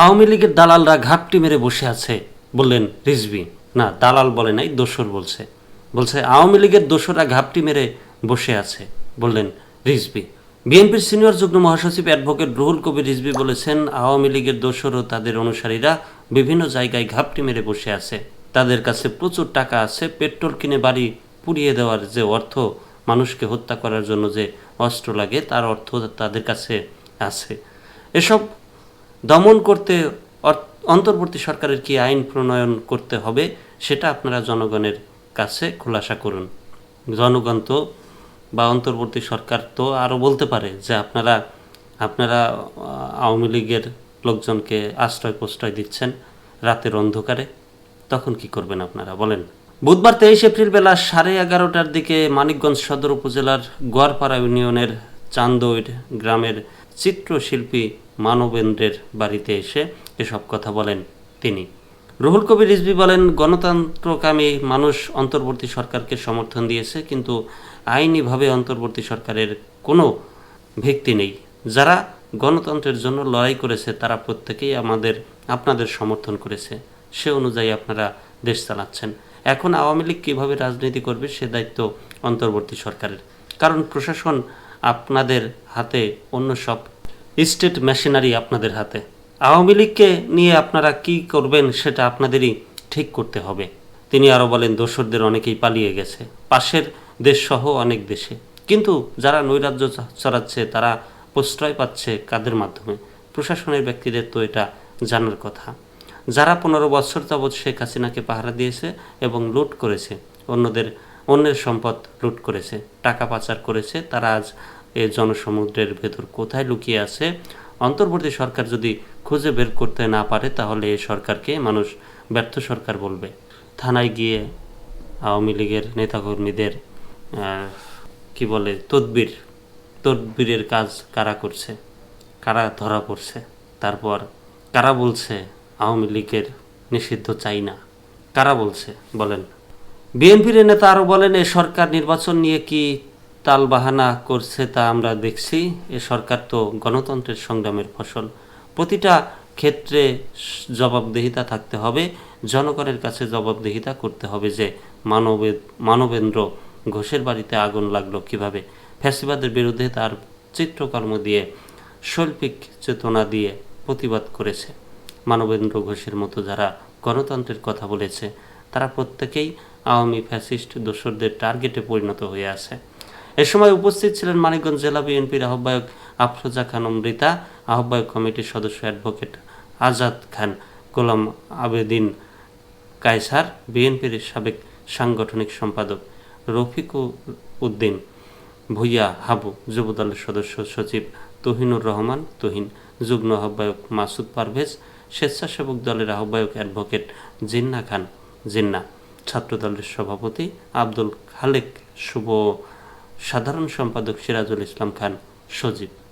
আওয়ামী লীগের দালালরা ঘাপটি মেরে বসে আছে বললেন রিজভি। না, দালাল বলে নাই, দোসর বলছে। বলছে, আওয়ামী লীগের দোসররা ঘাপটি মেরে বসে আছে বললেন রিজভি। বিএনপির সিনিয়র যুগ্ম মহাসচিব অ্যাডভোকেট রুহুল কবির রিজভি বলেছেন, আওয়ামী লীগের দোসর ও তাদের অনুসারীরা বিভিন্ন জায়গায় ঘাপটি মেরে বসে আছে। তাদের কাছে প্রচুর টাকা আছে, পেট্রোল কিনে বাড়ি পুড়িয়ে দেওয়ার যে অর্থ মানুষকে হত্যা করার জন্য যে অস্ত্র লাগে, তার অর্থ তাদের কাছে আছে। এসব দমন করতে অন্তর্বর্তী সরকারের কি আইন প্রণয়ন করতে হবে, সেটা আপনারা জনগণের কাছে খোলাসা করুন। জনগণ তো বা অন্তর্বর্তী সরকার তো আরও বলতে পারে যে আপনারা আপনারা আওয়ামী লীগের লোকজনকে আশ্রয় প্রশ্রয় দিচ্ছেন রাতের অন্ধকারে, তখন কি করবেন আপনারা, বলেন? বুধবার তেইশ এপ্রিল বেলা সাড়ে এগারোটার দিকে মানিকগঞ্জ সদর উপজেলার গোয়ারপাড়া ইউনিয়নের চান্দৈর গ্রামের চিত্রশিল্পী মানবেন্দ্রের বাড়িতে এসে এসব কথা বলেন তিনি। রুহুল কবির রিজভি বলেন, গণতন্ত্রকামী মানুষ অন্তর্বর্তী সরকারকে সমর্থন দিয়েছে, কিন্তু আইনিভাবে অন্তর্বর্তী সরকারের কোনো ভিত্তি নেই। যারা গণতন্ত্রের জন্য লড়াই করেছে, তারা প্রত্যেকেই আমাদের, আপনাদের সমর্থন করেছে। সে অনুযায়ী আপনারা দেশ চালাচ্ছেন। এখন আওয়ামী লীগ কীভাবে রাজনীতি করবে, সে দায়িত্ব অন্তর্বর্তী সরকারের। কারণ প্রশাসন আপনাদের হাতে অন্য সব স্টেট মেশিনারি আপনাদের হাতে। আওয়ামী লীগকে নিয়ে আপনারা কি করবেন সেটা আপনাদেরই ঠিক করতে হবে। তিনি আরও বলেন, দোসরদের অনেকেই পালিয়ে গেছে। পাশের দেশসহ অনেক দেশে। কিন্তু যারা নৈরাজ্য চড়াচ্ছে তারা প্রশ্রয় পাচ্ছে কাদের মাধ্যমে? প্রশাসনের ব্যক্তিদের তো এটা জানার কথা। যারা পনেরো বছর যাবৎ শেখ হাসিনাকে পাহারা দিয়েছে এবং লুট করেছে, অন্যদের, অন্যের সম্পদ লুট করেছে, টাকা পাচার করেছে, তারা আজ এই জনসমুদ্রের ভেতর কোথায় লুকিয়ে আছে? অন্তর্বর্তী সরকার যদি খুঁজে বের করতে না পারে, তাহলে এই সরকারকে মানুষ ব্যর্থ সরকার বলবে। থানায় গিয়ে আওয়ামী লীগের নেতাকর্মীদের কি বলে, তদবির, তদবিরের কাজ কারা করছে? কারা ধরা পড়ছে? তারপর কারা বলছে আওয়ামী লীগের নিষিদ্ধ চাই না? কারা বলছে? বলেন। বিএনপির নেতা আরও বলেন, এ সরকার নির্বাচন নিয়ে কি তালবাহানা করছে তা আমরা দেখছি। এ সরকার তো গণতন্ত্রের সংগ্রামের ফসল। প্রতিটা ক্ষেত্রে জবাবদিহিতা থাকতে হবে। জনগণের কাছে জবাবদিহিতা করতে হবে যে মানবে মানবেন্দ্র ঘোষের বাড়িতে আগুন লাগল কীভাবে? ফ্যাসিবাদের বিরুদ্ধে তার চিত্রকর্ম দিয়ে শৈল্পিক চেতনা দিয়ে প্রতিবাদ করেছে। মানবেন্দ্র ঘোষের মতো যারা গণতন্ত্রের কথা বলেছে, তারা প্রত্যেকেই আওয়ামী ফ্যাসিস্ট দোসরদের টার্গেটে পরিণত হয়ে আছে। এ সময় উপস্থিত ছিলেন মানিকগঞ্জ জেলা বিএনপির আহ্বায়ক আফরোজা খান অমৃতা, আহ্বায়ক কমিটির সদস্য অ্যাডভোকেট আজাদ খান, গোলাম আবেদিন কায়সার, বিএনপির সাবেক সাংগঠনিক সম্পাদক রফিকু উদ্দিন, ভুইয়া হাবু যুবদলের সদস্য সচিব তহিনুর রহমান, তহিন যুগ্ম আহ্বায়ক মাসুদ পারভেজ, স্বেচ্ছাসেবক দলের আহ্বায়ক অ্যাডভোকেট জিন্না খান, জিন্না ছাত্রদলের সভাপতি আব্দুল খালেক শুভ সাধারণ সম্পাদক সিরাজুল ইসলাম খান সজীব।